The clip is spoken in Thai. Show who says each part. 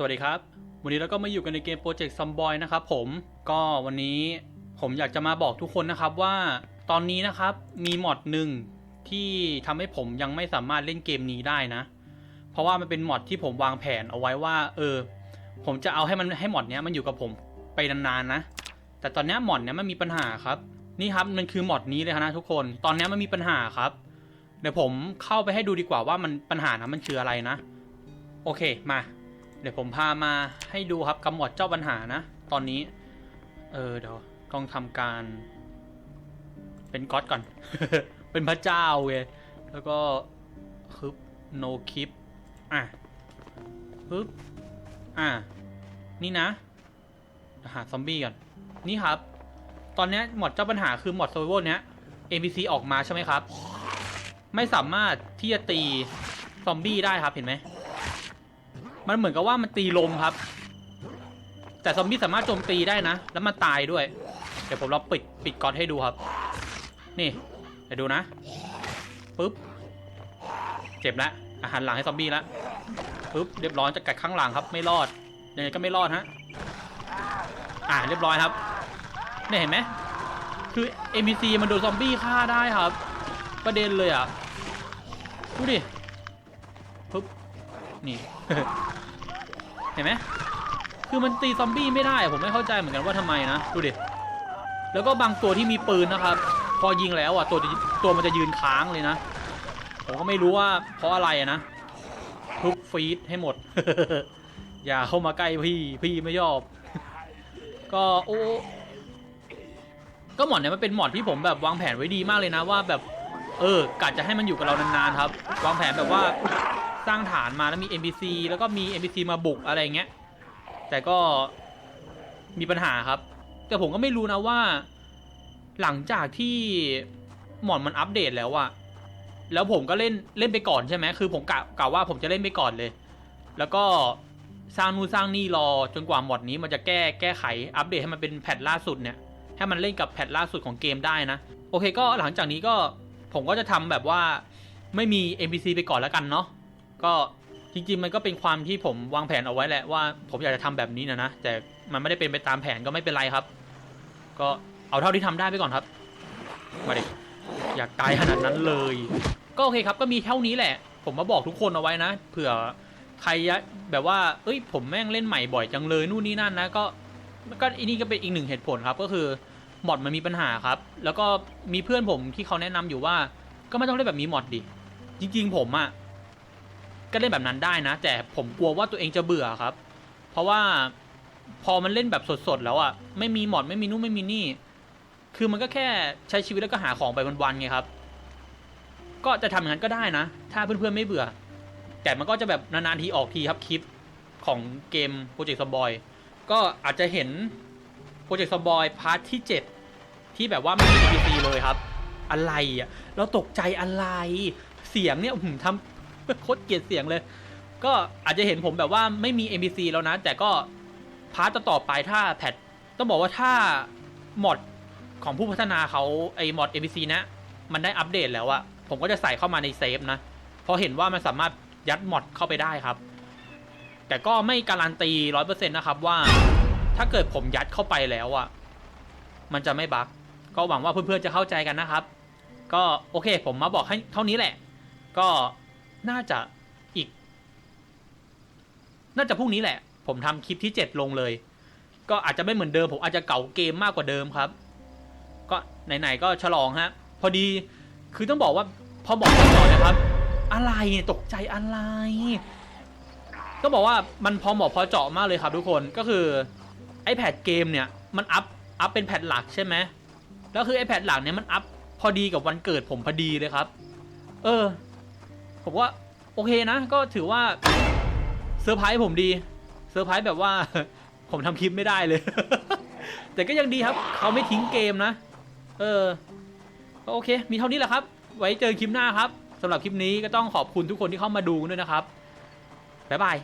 Speaker 1: สวัสดีครับ วันนี้เราก็มาอยู่กันในเกมโปรเจกต์ซัมบอยนะครับผมก็วันนี้ผมอยากจะมาบอกทุกคนนะครับว่าตอนนี้นะครับมีมอดหนึ่งที่ทำให้ผมยังไม่สามารถเล่นเกมนี้ได้นะ เพราะว่ามันเป็นมอดที่ผมวางแผนเอาไว้ว่า เออ ผมจะเอาให้มันให้มอดเนี้ยมันอยู่กับผมไปนานๆนะ แต่ตอนนี้มอดเนี้ยมันมีปัญหาครับนี่ครับมันคือมอดนี้เลยครับนะทุกคน ตอนนี้มันมีปัญหาครับ เดี๋ยวผมเข้าไปให้ดูดีกว่าว่ามันปัญหานะมันคืออะไรนะ โอเคมา เดี๋ยวผมพามาให้ดูครับกับหมดเจ้าปัญหานะ ตอนนี้ เออเดี๋ยวต้องทำการ เป็นก๊อตก่อน เป็นพระเจ้าเว้ยแล้วก็ฮึบ no keep อะฮึบอะนี่นะ หาซอมบี้ก่อน นี่ครับ ตอนนี้หมดเจ้าปัญหาคือหมด survival เนี้ย NPC ออกมาใช่ไหมครับ ไม่สามารถที่จะตีซอมบี้ได้ครับเห็นไหม มันเหมือนกับว่ามันตีลมครับ แต่ซอมบี้สามารถโจมตีได้นะ แล้วมันตายด้วย เดี๋ยวผมลองปิดปิดก๊อตให้ดูครับ นี่เดี๋ยวดูนะปุ๊บเจ็บแล้วอาหารหลังให้ซอมบี้แล้วปุ๊บเรียบร้อยจะกัดข้างหลังครับ ไม่รอดยังไงก็ไม่รอดฮะอ่าเรียบร้อยครับเนี่ยเห็นไหมคือ NPC มันโดนซอมบี้ฆ่าได้ครับ ประเด็นเลยอะดูดิปุ๊บ นี่ เห็นไหมคือมันตีซอมบี้ไม่ได้ผมไม่เข้าใจเหมือนกันว่าทำไมนะดูดิแล้วก็บางตัวที่มีปืนนะครับ พอยิงแล้วอะตัวตัวมันจะยืนค้างเลยนะผมก็ไม่รู้ว่าเพราะอะไรนะทุบฟีดให้หมด อย่าเข้ามาใกล้พี่พี่ไม่ยอบ ก็โอ้ก็หมอดเนี่ยมันเป็นหมอดที่ผมแบบวางแผนไว้ดีมากเลยนะว่าแบบ เออกะจะให้มันอยู่กับเรานานๆครับ วางแผนแบบว่า สร้างฐานมาแล้วมี NPC แล้วก็มี NPC มาบุกอะไรอย่างเงี้ย แต่ก็มีปัญหาครับ แต่ผมก็ไม่รู้นะว่า หลังจากที่หมอนมันอัปเดตแล้วอะแล้วผมก็เล่นเล่นไปก่อนใช่ไหมคือผมกะกะว่าผมจะเล่นไปก่อนเลย แล้วก็สร้างนู่นสร้างนี่รอจนกว่าหมอดนี้มันจะแก้แก้ไขอัปเดตให้มันเป็นแพทล่าสุดเนี่ยให้มันเล่นกับแพทล่าสุดของเกมได้นะ โอเคก็หลังจากนี้ก็ผมก็จะทำแบบว่าไม่มี NPC ไปก่อนแล้วกันเนาะ ก็จริงๆมันก็เป็นความที่ผมวางแผนเอาไว้แหละว่าผมอยากจะทำแบบนี้นะนะแต่มันไม่ได้เป็นไปตามแผนก็ไม่เป็นไรครับ ก็เอาเท่าที่ทำได้ไปก่อนครับมาดิอยากตายขนาดนั้นเลย ก็โอเคครับก็มีเท่านี้แหละ ผมมาบอกทุกคนเอาไว้นะเผื่อใครแบบว่า เอ้ย ผมแม่งเล่นใหม่บ่อยจังเลยนู่นนี่นั่นนะก็ก็อันนี้ก็เป็นอีกหนึ่งเหตุผลครับ ก็คือมอดมันมีปัญหาครับ แล้วก็มีเพื่อนผมที่เขาแนะนำอยู่ว่า ก็ไม่ต้องเล่นแบบมีมอดดิจริง ๆ ผมอะ ก็เล่นแบบนั้นได้นะ แต่ผมกลัวว่าตัวเองจะเบื่อครับ เพราะว่าพอมันเล่นแบบสดๆแล้วอะ่ะไม่มีหมอดไม่มีนู่นไม่มีนี่ คือมันก็แค่ใช้ชีวิตแล้วก็หาของไปวันๆไงครับ ก็จะทำอย่างนั้นก็ได้นะ ถ้าเพื่อนๆไม่เบื่อ แต่มันก็จะแบบนานๆทีออกทีครับคลิปของเกมโปรเจกต์ซบอยก็อาจจะเห็นโปรเจกต์ซบอยพาร์ทที่ 7 ที่แบบว่าไม่มี NPC เลยครับ อะไรอะเราตกใจอะไรเสียงเนี่ยผมทำ โคตรเกลียดเสียงเลย ก็อาจจะเห็นผมแบบว่าไม่มี NPC แล้วนะ แต่ก็พาร์ตต่อไปถ้าแพทต้องบอกว่าถ้ามอดของผู้พัฒนาเขาไอมอด NPC นะ มันได้อัปเดตแล้วอะผมก็จะใส่เข้ามาในเซฟนะ เพราะเห็นว่ามันสามารถยัดมอดเข้าไปได้ครับ แต่ก็ไม่การันตีร้อยเปอร์เซ็นต์นะครับว่า ถ้าเกิดผมยัดเข้าไปแล้วอะมันจะไม่บั๊กก็หวังว่าเพื่อนๆจะเข้าใจกันนะครับ ก็โอเค ผมมาบอกให้เท่านี้แหละ ก็ น่าจะอีก น่าจะพรุ่งนี้แหละ ผมทำคลิปที่7ลงเลย ก็อาจจะไม่เหมือนเดิม ผมอาจจะเก่าเกมมากกว่าเดิมครับ ก็ไหนๆก็ฉลองฮะ พอดีคือต้องบอกว่าพอบอกก่อนนะครับ อะไรเนี่ยตกใจอะไรก็บอกว่ามันพอเหมาะพอเจาะมากเลยครับทุกคนก็คือ iPad เกมเนี่ยมันอัพอัพเป็นแพทหลักใช่ไหมแล้วคือ iPad หลักเนี่ยมันอัพพอดีกับวันเกิดผมพอดีเลยครับ เออ ผมว่าโอเคนะ ก็ถือว่าเซอร์ไพรส์ผมดีเซอร์ไพรส์แบบว่า ผมทำคลิปไม่ได้เลย แต่ก็ยังดีครับ เขาไม่ทิ้งเกมนะ เออก็โอเค มีเท่านี้แหละครับ ไว้เจอคลิปหน้าครับสำหรับคลิปนี้ก็ต้องขอบคุณทุกคนที่เข้ามาดูด้วยนะครับบ๊ายบาย